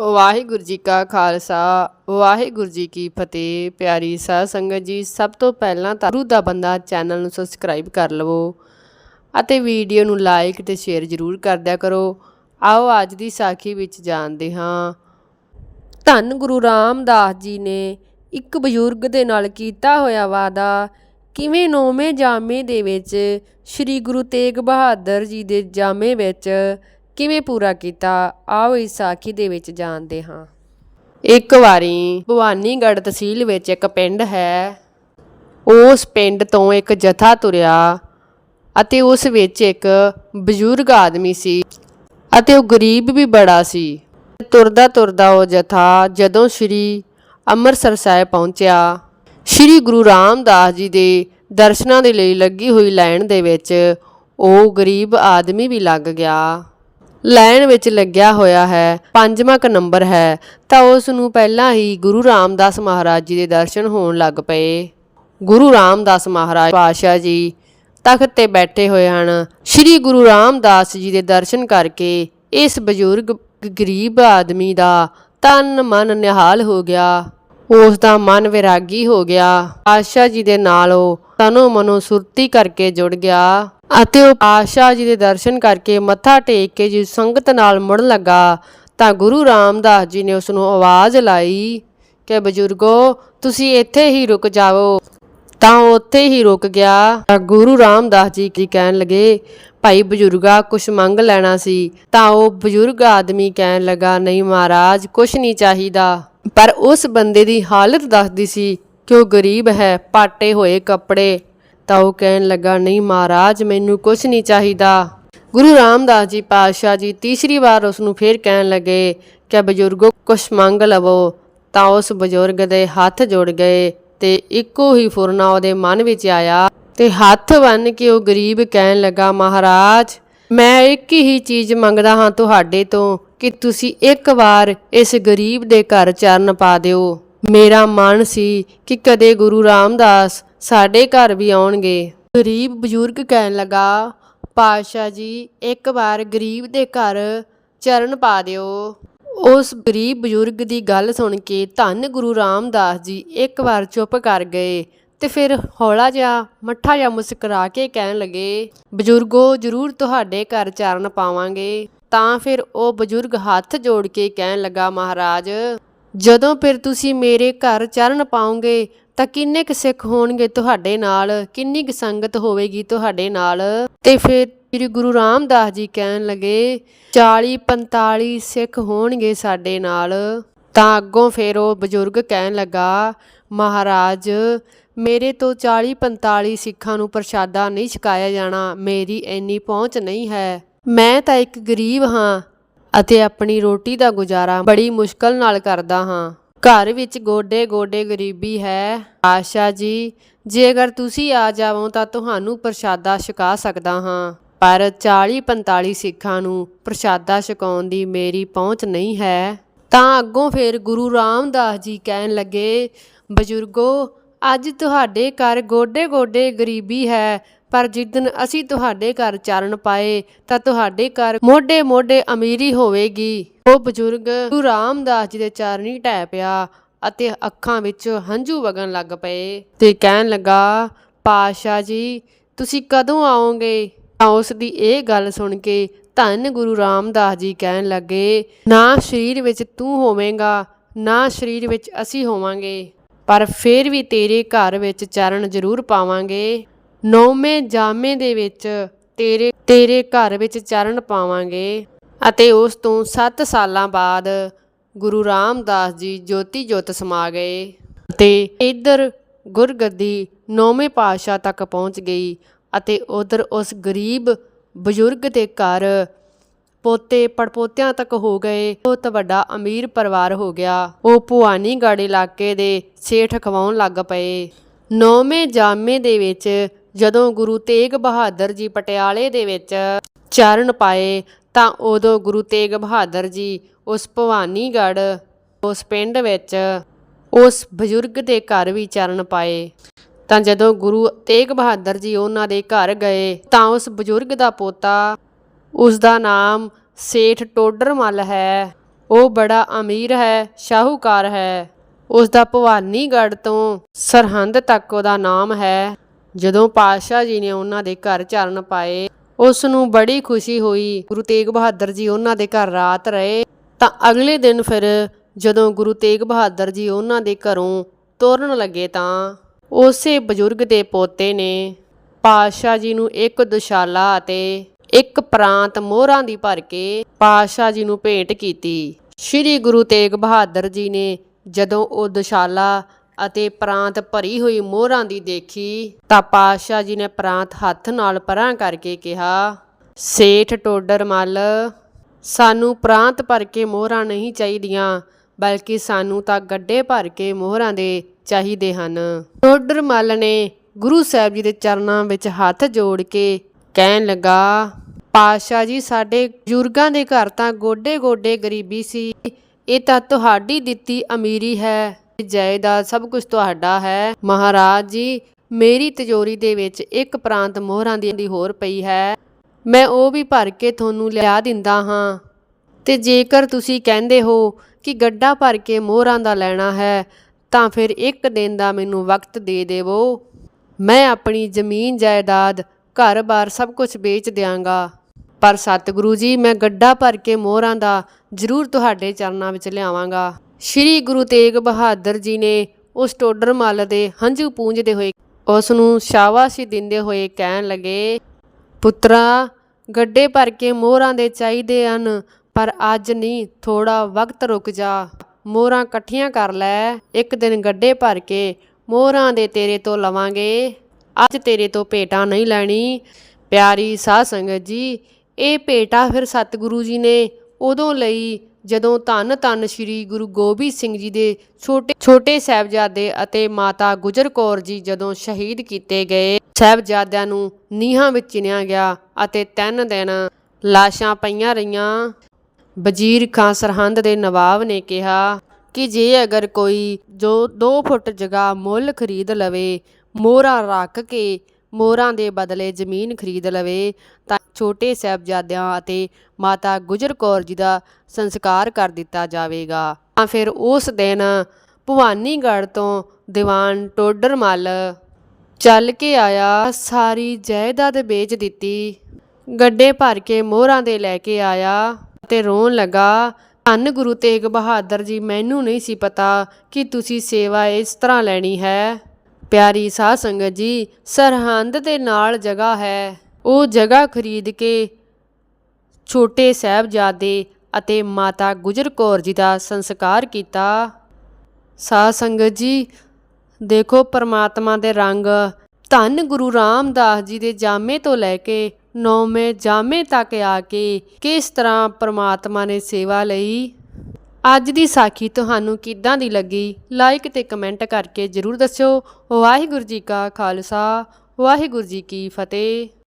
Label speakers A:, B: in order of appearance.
A: ਵਾਹਿਗੁਰੂ ਜੀ ਕਾ ਖਾਲਸਾ, ਵਾਹਿਗੁਰੂ ਜੀ ਕੀ ਫਤਿਹ। ਪਿਆਰੀ ਸਾਧ ਸੰਗਤ ਜੀ, ਸਭ ਤੋਂ ਪਹਿਲਾਂ ਤਾਂ ਗੁਰੂ ਦਾ ਬੰਦਾ ਚੈਨਲ ਨੂੰ ਸਬਸਕ੍ਰਾਈਬ ਕਰ ਲਵੋ ਅਤੇ ਵੀਡੀਓ ਨੂੰ ਲਾਈਕ ਤੇ ਸ਼ੇਅਰ ਜ਼ਰੂਰ ਕਰਦਿਆ ਕਰੋ। ਆਓ ਅੱਜ ਦੀ ਸਾਖੀ ਵਿੱਚ ਜਾਣਦੇ ਹਾਂ। ਧੰਨ ਗੁਰੂ ਰਾਮਦਾਸ ਜੀ ਨੇ ਇੱਕ ਬਜ਼ੁਰਗ ਦੇ ਨਾਲ ਕੀਤਾ ਹੋਇਆ ਵਾਦਾ ਕਿਵੇਂ ਨੌਵੇਂ ਜਾਮੇ ਦੇ ਵਿੱਚ ਸ੍ਰੀ ਗੁਰੂ ਤੇਗ ਬਹਾਦਰ ਜੀ ਦੇ ਜਾਮੇ ਵਿੱਚ ਕਿਵੇਂ ਪੂਰਾ ਕੀਤਾ? ਆਓ ਇਸ ਸਾਖੀ ਦੇ ਵਿੱਚ ਜਾਣਦੇ ਹਾਂ। ਇੱਕ ਵਾਰੀ ਭਵਾਨੀਗੜ੍ਹ ਤਹਿਸੀਲ ਵਿੱਚ ਇੱਕ ਪਿੰਡ ਹੈ। ਉਸ ਪਿੰਡ ਤੋਂ ਇੱਕ ਜਥਾ ਤੁਰਿਆ ਅਤੇ ਉਸ ਵਿੱਚ ਇੱਕ ਬਜ਼ੁਰਗ ਆਦਮੀ ਸੀ ਅਤੇ ਉਹ ਗਰੀਬ ਵੀ ਬੜਾ ਸੀ। ਤੁਰਦਾ ਤੁਰਦਾ ਉਹ ਜਥਾ ਜਦੋਂ ਸ੍ਰੀ ਅੰਮ੍ਰਿਤਸਰ ਸਾਹਿਬ ਪਹੁੰਚਿਆ। ਸ੍ਰੀ ਗੁਰੂ ਰਾਮਦਾਸ ਜੀ ਦੇ ਦਰਸ਼ਨਾਂ ਦੇ ਲਈ ਲੱਗੀ ਹੋਈ ਲਾਈਨ ਦੇ ਵਿੱਚ ਉਹ ਗਰੀਬ ਆਦਮੀ ਵੀ ਲੱਗ ਗਿਆ। ਲੈਣ ਵਿੱਚ ਲੱਗਿਆ ਹੋਇਆ ਹੈ, ਪੰਜਵਾਂ ਕ ਨੰਬਰ ਹੈ। ਤਾਂ ਉਸ ਨੂੰ ਪਹਿਲਾਂ ਹੀ ਗੁਰੂ ਰਾਮਦਾਸ ਮਹਾਰਾਜ ਜੀ ਦੇ ਦਰਸ਼ਨ ਹੋਣ ਲੱਗ ਪਏ। ਗੁਰੂ ਰਾਮਦਾਸ ਮਹਾਰਾਜ ਪਾਸ਼ਾ ਜੀ ਤਖਤ ਤੇ ਬੈਠੇ ਹੋਏ ਹਨ। ਸ੍ਰੀ ਗੁਰੂ ਰਾਮਦਾਸ ਜੀ ਦੇ ਦਰਸ਼ਨ ਕਰਕੇ ਇਸ ਬਜ਼ੁਰਗ ਗਰੀਬ ਆਦਮੀ ਦਾ ਤਨ ਮਨ ਨਿਹਾਲ ਹੋ ਗਿਆ। ਉਸ ਦਾ ਮਨ ਵਿਰਾਗੀ ਹੋ ਗਿਆ। ਆਸ਼ਾ ਜੀ ਦੇ ਨਾਲ ਉਹ ਤਨੋ ਮਨੋ ਸੁਰਤੀ ਕਰਕੇ ਜੁੜ ਗਿਆ। ਅਤੇ ਉਹ ਆਸ਼ਾ ਜੀ ਦੇ ਦਰਸ਼ਨ ਕਰਕੇ ਮੱਥਾ ਟੇਕ ਕੇ ਜੀ ਸੰਗਤ ਨਾਲ ਮੁੜਨ ਲੱਗਾ, ਤਾਂ ਗੁਰੂ ਰਾਮਦਾਸ ਜੀ ਨੇ ਉਸ ਨੂੰ ਆਵਾਜ਼ ਲਾਈ ਕਿ, ਬਜ਼ੁਰਗੋ, ਤੁਸੀਂ ਇੱਥੇ ਹੀ ਰੁਕ ਜਾਓ ਤਾਂ ਉੱਥੇ ਹੀ ਰੁਕ ਗਿਆ। ਤਾਂ ਗੁਰੂ ਰਾਮਦਾਸ ਜੀ ਕੀ ਕਹਿਣ ਲੱਗੇ, ਭਾਈ ਬਜ਼ੁਰਗਾ, ਕੁਛ ਮੰਗ ਲੈਣਾ ਸੀ। ਤਾਂ ਉਹ ਬਜ਼ੁਰਗ ਆਦਮੀ ਕਹਿਣ ਲੱਗਾ, ਨਹੀਂ ਮਹਾਰਾਜ, ਕੁਛ ਨਹੀਂ ਚਾਹੀਦਾ। ਪਰ ਉਸ ਬੰਦੇ ਦੀ ਹਾਲਤ ਦੱਸਦੀ ਸੀ ਕਿ ਉਹ ਗਰੀਬ ਹੈ, ਪਾਟੇ ਹੋਏ ਕੱਪੜੇ। ਤਾਂ ਉਹ ਕਹਿਣ ਲੱਗਾ, ਨਹੀਂ ਮਹਾਰਾਜ, ਮੈਨੂੰ ਕੁਛ ਨਹੀਂ ਚਾਹੀਦਾ। ਗੁਰੂ ਰਾਮਦਾਸ ਜੀ ਪਾਤਸ਼ਾਹ ਜੀ ਤੀਸਰੀ ਵਾਰ ਉਸ ਨੂੰ ਫੇਰ ਕਹਿਣ ਲੱਗੇ ਕਿ ਬਜ਼ੁਰਗੋ, ਕੁਛ ਮੰਗ ਲਵੋ। ਤਾਂ ਉਸ ਬਜ਼ੁਰਗ ਦੇ ਹੱਥ ਜੁੜ ਗਏ ਤੇ ਇੱਕੋ ਹੀ ਫੁਰਨਾ ਉਹਦੇ ਮਨ ਵਿੱਚ ਆਇਆ ਤੇ ਹੱਥ ਬੰਨ ਕੇ ਉਹ ਗਰੀਬ ਕਹਿਣ ਲੱਗਾ, ਮਹਾਰਾਜ, ਮੈਂ ਇੱਕ ਹੀ ਚੀਜ਼ ਮੰਗਦਾ ਹਾਂ ਤੁਹਾਡੇ ਤੋਂ ਕਿ ਤੁਸੀਂ ਇੱਕ ਵਾਰ ਇਸ ਗਰੀਬ ਦੇ ਘਰ ਚਰਨ ਪਾ ਦਿਓ। ਮੇਰਾ ਮਨ ਸੀ ਕਿ ਕਦੇ ਗੁਰੂ ਰਾਮਦਾਸ ਸਾਡੇ ਘਰ ਵੀ ਆਉਣਗੇ। ਗਰੀਬ ਬਜ਼ੁਰਗ ਕਹਿਣ ਲੱਗਾ ਪਾਸ਼ਾ ਜੀ, ਇੱਕ ਵਾਰ ਗਰੀਬ ਦੇ ਘਰ ਚਰਨ ਪਾ ਦਿਓ। ਉਸ ਗਰੀਬ ਬਜ਼ੁਰਗ ਦੀ ਗੱਲ ਸੁਣ ਕੇ ਧੰਨ ਗੁਰੂ ਰਾਮਦਾਸ ਜੀ ਇੱਕ ਵਾਰ ਚੁੱਪ ਕਰ ਗਏ ਤੇ ਫਿਰ ਹੌਲਾ ਜਿਹਾ, ਮੱਠਾ ਜਿਹਾ ਮੁਸਕਰਾ ਕੇ ਕਹਿਣ ਲੱਗੇ, ਬਜ਼ੁਰਗੋ, ਜ਼ਰੂਰ ਤੁਹਾਡੇ ਘਰ ਚਰਨ ਪਾਵਾਂਗੇ। ਤਾਂ ਫਿਰ ਉਹ ਬਜ਼ੁਰਗ ਹੱਥ ਜੋੜ ਕੇ ਕਹਿਣ ਲੱਗਾ, ਮਹਾਰਾਜ, ਜਦੋਂ ਫਿਰ ਤੁਸੀਂ ਮੇਰੇ ਘਰ ਚਰਨ ਪਾਓਗੇ ਤਾਂ ਕਿੰਨੇ ਕੁ ਸਿੱਖ ਹੋਣਗੇ ਤੁਹਾਡੇ ਨਾਲ? ਕਿੰਨੀ ਕੁ ਸੰਗਤ ਹੋਵੇਗੀ ਤੁਹਾਡੇ ਨਾਲ? ਤੇ ਫਿਰ ਸ੍ਰੀ ਗੁਰੂ ਰਾਮਦਾਸ ਜੀ ਕਹਿਣ ਲੱਗੇ 40 45 ਸਿੱਖ ਹੋਣਗੇ ਸਾਡੇ ਨਾਲ। ਤਾਂ ਅੱਗੋਂ ਫਿਰ ਉਹ ਬਜ਼ੁਰਗ ਕਹਿਣ ਲੱਗਾ, ਮਹਾਰਾਜ, ਮੇਰੇ ਤੋਂ 40 45 ਸਿੱਖਾਂ ਨੂੰ ਪ੍ਰਸ਼ਾਦਾ ਨਹੀਂ ਛਕਾਇਆ ਜਾਣਾ, ਮੇਰੀ ਇੰਨੀ ਪਹੁੰਚ ਨਹੀਂ ਹੈ। ਮੈਂ ਤਾਂ ਇੱਕ ਗਰੀਬ ਹਾਂ ਅਤੇ ਆਪਣੀ ਰੋਟੀ ਦਾ ਗੁਜ਼ਾਰਾ ਬੜੀ ਮੁਸ਼ਕਲ ਨਾਲ ਕਰਦਾ ਹਾਂ। ਘਰ ਵਿੱਚ ਗੋਡੇ ਗੋਡੇ ਗਰੀਬੀ ਹੈ। ਆਸ਼ਾ ਜੀ, ਜੇਕਰ ਤੁਸੀਂ ਆ ਜਾਵੋ ਤਾਂ ਤੁਹਾਨੂੰ ਪ੍ਰਸ਼ਾਦਾ ਛਕਾ ਸਕਦਾ ਹਾਂ। ਪਰ 40 45 ਸਿੱਖਾਂ ਨੂੰ ਪ੍ਰਸ਼ਾਦਾ ਛਕਾਉਣ ਦੀ ਮੇਰੀ ਪਹੁੰਚ ਨਹੀਂ ਹੈ। ਤਾਂ ਅੱਗੋਂ ਫਿਰ ਗੁਰੂ ਰਾਮਦਾਸ ਜੀ ਕਹਿਣ ਲੱਗੇ, ਬਜ਼ੁਰਗੋ, ਅੱਜ ਤੁਹਾਡੇ ਘਰ ਗੋਡੇ ਗੋਡੇ ਗਰੀਬੀ ਹੈ। ਪਰ ਜਿੱਦਨ ਅਸੀਂ ਤੁਹਾਡੇ ਘਰ ਚਰਨ ਪਾਏ, ਤਾਂ ਤੁਹਾਡੇ ਘਰ ਮੋਢੇ ਮੋਢੇ ਅਮੀਰੀ ਹੋਵੇਗੀ। ਉਹ ਬਜ਼ੁਰਗ ਗੁਰੂ ਰਾਮਦਾਸ ਜੀ ਦੇ ਚਰਨੀ ਟਹਿ ਪਿਆ ਅਤੇ ਅੱਖਾਂ ਵਿੱਚ ਹੰਝੂ ਵਗਣ ਲੱਗ ਪਏ ਤੇ ਕਹਿਣ ਲੱਗਾ ਪਾਸ਼ਾ ਜੀ, ਤੁਸੀਂ ਕਦੋਂ ਆਓਗੇ? ਤਾਂ ਉਸ ਦੀ ਇਹ ਗੱਲ ਸੁਣ ਕੇ ਧੰਨ ਗੁਰੂ ਰਾਮਦਾਸ ਜੀ ਕਹਿਣ ਲੱਗੇ, ਨਾ ਸਰੀਰ ਵਿੱਚ ਤੂੰ ਹੋਵੇਂਗਾ, ਨਾ ਸਰੀਰ ਵਿੱਚ ਅਸੀਂ ਹੋਵਾਂਗੇ, ਪਰ ਫਿਰ ਵੀ ਤੇਰੇ ਘਰ ਵਿੱਚ ਚਰਨ ਜ਼ਰੂਰ ਪਾਵਾਂਗੇ। ਨੌਵੇਂ ਜਾਮੇ ਦੇ ਵਿੱਚ ਤੇਰੇ ਤੇਰੇ ਘਰ ਵਿੱਚ ਚਰਨ ਪਾਵਾਂਗੇ। ਅਤੇ ਉਸ ਤੋਂ 7 ਸਾਲਾਂ ਬਾਅਦ ਗੁਰੂ ਰਾਮਦਾਸ ਜੀ ਜੋਤੀ ਜੋਤ ਸਮਾ ਗਏ। ਅਤੇ ਇੱਧਰ ਗੁਰਗੱਦੀ ਨੌਵੇਂ ਪਾਤਸ਼ਾਹ ਤੱਕ ਪਹੁੰਚ ਗਈ ਅਤੇ ਉਧਰ ਉਸ ਗਰੀਬ ਬਜ਼ੁਰਗ ਦੇ ਘਰ ਪੋਤੇ, ਪੜਪੋਤਿਆਂ ਤੱਕ ਹੋ ਗਏ। ਬਹੁਤ ਵੱਡਾ ਅਮੀਰ ਪਰਿਵਾਰ ਹੋ ਗਿਆ। ਉਹ ਭਵਾਨੀਗੜ੍ਹ ਇਲਾਕੇ ਦੇ ਸੇਠ ਖਵਾਉਣ ਲੱਗ ਪਏ। ਨੌਵੇਂ ਜਾਮੇ ਦੇ ਵਿੱਚ ਜਦੋਂ ਗੁਰੂ ਤੇਗ ਬਹਾਦਰ ਜੀ ਪਟਿਆਲੇ ਦੇ ਵਿੱਚ ਚਰਨ ਪਾਏ, ਤਾਂ ਉਦੋਂ ਗੁਰੂ ਤੇਗ ਬਹਾਦਰ ਜੀ ਉਸ ਭਵਾਨੀਗੜ੍ਹ, ਉਸ ਪਿੰਡ ਵਿੱਚ ਉਸ ਬਜ਼ੁਰਗ ਦੇ ਘਰ ਵੀ ਚਰਨ ਪਾਏ। ਤਾਂ ਜਦੋਂ ਗੁਰੂ ਤੇਗ ਬਹਾਦਰ ਜੀ ਉਹਨਾਂ ਦੇ ਘਰ ਗਏ, ਤਾਂ ਉਸ ਬਜ਼ੁਰਗ ਦਾ ਪੋਤਾ, ਉਸ ਦਾ ਨਾਮ ਸੇਠ ਟੋਡਰਮਲ ਹੈ। ਉਹ ਬੜਾ ਅਮੀਰ ਹੈ, ਸ਼ਾਹੂਕਾਰ ਹੈ। ਉਸ ਦਾ ਭਵਾਨੀਗੜ੍ਹ ਤੋਂ ਸਰਹੰਦ ਤੱਕ ਉਹਦਾ ਨਾਮ ਹੈ। ਜਦੋਂ ਪਾਤਸ਼ਾਹ ਜੀ ਨੇ ਉਹਨਾਂ ਦੇ ਘਰ ਚਰਨ ਪਾਏ ਉਸ ਨੂੰ ਬੜੀ ਖੁਸ਼ੀ ਹੋਈ। ਗੁਰੂ ਤੇਗ ਬਹਾਦਰ ਜੀ ਉਹਨਾਂ ਦੇ ਘਰ ਰਾਤ ਰਹੇ। ਤਾਂ ਅਗਲੇ ਦਿਨ ਫਿਰ ਜਦੋਂ ਗੁਰੂ ਤੇਗ ਬਹਾਦਰ ਜੀ ਉਹਨਾਂ ਦੇ ਘਰੋਂ ਤੁਰਨ ਲੱਗੇ ਤਾਂ ਉਸੇ ਬਜ਼ੁਰਗ ਦੇ ਪੋਤੇ ਨੇ ਪਾਤਸ਼ਾਹ ਜੀ ਨੂੰ ਇੱਕ ਦੁਸ਼ਾਲਾ ਅਤੇ ਇੱਕ ਪ੍ਰਾਂਤ ਮੋਹਰਾਂ ਦੀ ਭਰ ਕੇ ਪਾਤਸ਼ਾਹ ਜੀ ਨੂੰ ਭੇਂਟ ਕੀਤੀ। ਸ੍ਰੀ ਗੁਰੂ ਤੇਗ ਬਹਾਦਰ ਜੀ ਨੇ ਜਦੋਂ ਉਹ ਦੁਸ਼ਾਲਾ ਅਤੇ ਪ੍ਰਾਂਤ ਭਰੀ ਹੋਈ ਮੋਹਰਾਂ ਦੀ ਦੇਖੀ ਤਾਂ ਪਾਤਸ਼ਾਹ ਜੀ ਨੇ ਪ੍ਰਾਂਤ ਹੱਥ ਨਾਲ ਪਰਾਂ ਕਰਕੇ ਕਿਹਾ, ਸੇਠ ਟੋਡਰ ਮੱਲ, ਸਾਨੂੰ ਪ੍ਰਾਂਤ ਭਰ ਕੇ ਮੋਹਰਾਂ ਨਹੀਂ ਚਾਹੀਦੀਆਂ, ਬਲਕਿ ਸਾਨੂੰ ਤਾਂ ਗੱਡੇ ਭਰ ਕੇ ਮੋਹਰਾਂ ਦੇ ਚਾਹੀਦੇ ਹਨ। ਟੋਡਰ ਮੱਲ ਨੇ ਗੁਰੂ ਸਾਹਿਬ ਜੀ ਦੇ ਚਰਨਾਂ ਵਿੱਚ ਹੱਥ ਜੋੜ ਕੇ ਕਹਿਣ ਲੱਗਾ, ਪਾਤਸ਼ਾਹ ਜੀ, ਸਾਡੇ ਬਜ਼ੁਰਗਾਂ ਦੇ ਘਰ ਤਾਂ ਗੋਡੇ-ਗੋਡੇ ਗਰੀਬੀ ਸੀ, ਇਹ ਤਾਂ ਤੁਹਾਡੀ ਦਿੱਤੀ ਅਮੀਰੀ ਹੈ। ਜਾਇਦਾਦ ਸਭ ਕੁਝ ਤੁਹਾਡਾ ਹੈ। ਮਹਾਰਾਜ ਜੀ, ਮੇਰੀ ਤਿਜੋਰੀ ਦੇ ਵਿੱਚ ਇੱਕ ਪ੍ਰਾਂਤ ਮੋਹਰਾਂ ਦੀ ਹੋਰ ਪਈ ਹੈ। ਮੈਂ ਉਹ ਵੀ ਭਰ ਕੇ ਤੁਹਾਨੂੰ ਲਿਆ ਦਿੰਦਾ ਹਾਂ। ਤੇ ਜੇਕਰ ਤੁਸੀਂ ਕਹਿੰਦੇ ਹੋ ਕਿ ਗੱਡਾ ਭਰ ਕੇ ਮੋਹਰਾਂ ਦਾ ਲੈਣਾ ਹੈ, ਤਾਂ ਫਿਰ ਇੱਕ ਦਿਨ ਦਾ ਮੈਨੂੰ ਵਕਤ ਦੇ ਦੇਵੋ। ਮੈਂ ਆਪਣੀ ਜ਼ਮੀਨ ਜਾਇਦਾਦ, ਘਰ-ਬਾਰ ਸਭ ਕੁਝ ਵੇਚ ਦਿਆਂਗਾ। ਪਰ ਸਤਿਗੁਰੂ ਜੀ, ਮੈਂ ਗੱਡਾ ਭਰ ਕੇ ਮੋਹਰਾਂ ਦਾ ਜ਼ਰੂਰ ਤੁਹਾਡੇ ਚਰਨਾਂ ਵਿੱਚ ਲਿਆਵਾਂਗਾ। ਸ਼੍ਰੀ ਗੁਰੂ ਤੇਗ ਬਹਾਦਰ ਜੀ ਨੇ ਉਸ ਟੋਡਰ ਮੱਲ ਦੇ ਹੰਝੂ ਪੂੰਝਦੇ ਹੋਏ ਉਸ ਨੂੰ ਸ਼ਾਬਾਸ਼ੀ ਦਿੰਦੇ ਹੋਏ ਕਹਿਣ ਲੱਗੇ, ਪੁੱਤਰਾ, ਗੱਡੇ ਭਰ ਕੇ ਮੋਹਰਾਂ ਦੇ ਚਾਹੀਦੇ ਹਨ, ਪਰ ਅੱਜ ਨਹੀਂ ਥੋੜਾ ਵਕਤ ਰੁਕ ਜਾ। ਮੋਹਰਾਂ ਇਕੱਠੀਆਂ ਕਰ ਲੈ, ਇੱਕ ਦਿਨ ਗੱਡੇ ਭਰ ਕੇ ਮੋਹਰਾਂ ਦੇ ਤੇਰੇ ਤੋਂ ਲਵਾਂਗੇ। ਅੱਜ ਤੇਰੇ ਤੋਂ ਭੇਟਾ ਨਹੀਂ ਲੈਣੀ। ਪਿਆਰੀ ਸਾਧ ਸੰਗਤ ਜੀ, ਇਹ ਭੇਟਾ ਫਿਰ ਸਤਿਗੁਰੂ ਜੀ ਨੇ ਉਦੋਂ ਲਈ ਜਦੋਂ ਧੰਨ ਧੰਨ ਸ੍ਰੀ ਗੁਰੂ ਗੋਬਿੰਦ ਸਿੰਘ ਜੀ ਦੇ ਛੋਟੇ ਛੋਟੇ ਸਾਹਿਬਜ਼ਾਦੇ ਅਤੇ ਮਾਤਾ ਗੁਜਰ ਕੌਰ ਜੀ ਜਦੋਂ ਸ਼ਹੀਦ ਕੀਤੇ ਗਏ, ਸਾਹਿਬਜ਼ਾਦਿਆਂ ਨੂੰ ਨੀਹਾਂ ਵਿੱਚ ਚਿਣਿਆ ਗਿਆ ਅਤੇ ਤਿੰਨ ਦਿਨ ਲਾਸ਼ਾਂ ਪਈਆਂ ਰਹੀਆਂ। ਵਜ਼ੀਰ ਖਾਂ ਸਰਹੰਦ ਦੇ ਨਵਾਬ ਨੇ ਕਿਹਾ ਕਿ ਜੇ ਅਗਰ ਕੋਈ ਜੋ 2 ਫੁੱਟ ਜਗ੍ਹਾ ਮੁੱਲ ਖਰੀਦ ਲਵੇ, ਮੋਹਰਾ ਰੱਖ ਕੇ ਮੋਹਰਾਂ ਦੇ ਬਦਲੇ ਜ਼ਮੀਨ ਖਰੀਦ ਲਵੇ ਤਾਂ ਛੋਟੇ ਸਾਹਿਬਜ਼ਾਦਿਆਂ ਅਤੇ ਮਾਤਾ ਗੁਜਰ ਕੌਰ ਜੀ ਦਾ ਸੰਸਕਾਰ ਕਰ ਦਿੱਤਾ ਜਾਵੇਗਾ। ਤਾਂ ਫਿਰ ਉਸ ਦਿਨ ਭਵਾਨੀਗੜ੍ਹ ਤੋਂ ਦੀਵਾਨ ਟੋਡਰ ਮੱਲ ਚੱਲ ਕੇ ਆਇਆ। ਸਾਰੀ ਜਾਇਦਾਦ ਵੇਚ ਦਿੱਤੀ। ਗੱਡੇ ਭਰ ਕੇ ਮੋਹਰਾਂ ਦੇ ਲੈ ਕੇ ਆਇਆ ਤੇ ਰੋਣ ਲੱਗਾ। ਧੰਨ ਗੁਰੂ ਤੇਗ ਬਹਾਦਰ ਜੀ, ਮੈਨੂੰ ਨਹੀਂ ਸੀ ਪਤਾ ਕਿ ਤੁਸੀਂ ਸੇਵਾ ਇਸ ਤਰ੍ਹਾਂ ਲੈਣੀ ਹੈ। ਪਿਆਰੀ ਸਾਧ ਸੰਗਤ ਜੀ, ਸਰਹੰਦ ਦੇ ਨਾਲ ਜਗ੍ਹਾ ਹੈ। ਉਹ ਜਗ੍ਹਾ ਖਰੀਦ ਕੇ ਛੋਟੇ ਸਾਹਿਬਜ਼ਾਦੇ ਅਤੇ ਮਾਤਾ ਗੁਜਰ ਕੌਰ ਜੀ ਦਾ ਸੰਸਕਾਰ ਕੀਤਾ। ਸਾਧ ਸੰਗਤ ਜੀ, ਦੇਖੋ ਪਰਮਾਤਮਾ ਦੇ ਰੰਗ। ਧੰਨ ਗੁਰੂ ਰਾਮਦਾਸ ਜੀ ਦੇ ਜਾਮੇ ਤੋਂ ਲੈ ਕੇ ਨੌਵੇਂ ਜਾਮੇ ਤੱਕ ਆ ਕੇ ਕਿਸ ਤਰ੍ਹਾਂ ਪਰਮਾਤਮਾ ਨੇ ਸੇਵਾ ਲਈ। ਅੱਜ ਦੀ ਸਾਖੀ ਤੁਹਾਨੂੰ ਕਿੱਦਾਂ ਦੀ ਲੱਗੀ? ਲਾਈਕ ਤੇ ਕਮੈਂਟ ਕਰਕੇ ਜਰੂਰ ਦੱਸਿਓ। ਵਾਹਿਗੁਰੂ ਜੀ ਕਾ ਖਾਲਸਾ। ਵਾਹਿਗੁਰੂ ਜੀ ਕੀ ਫਤਿਹ।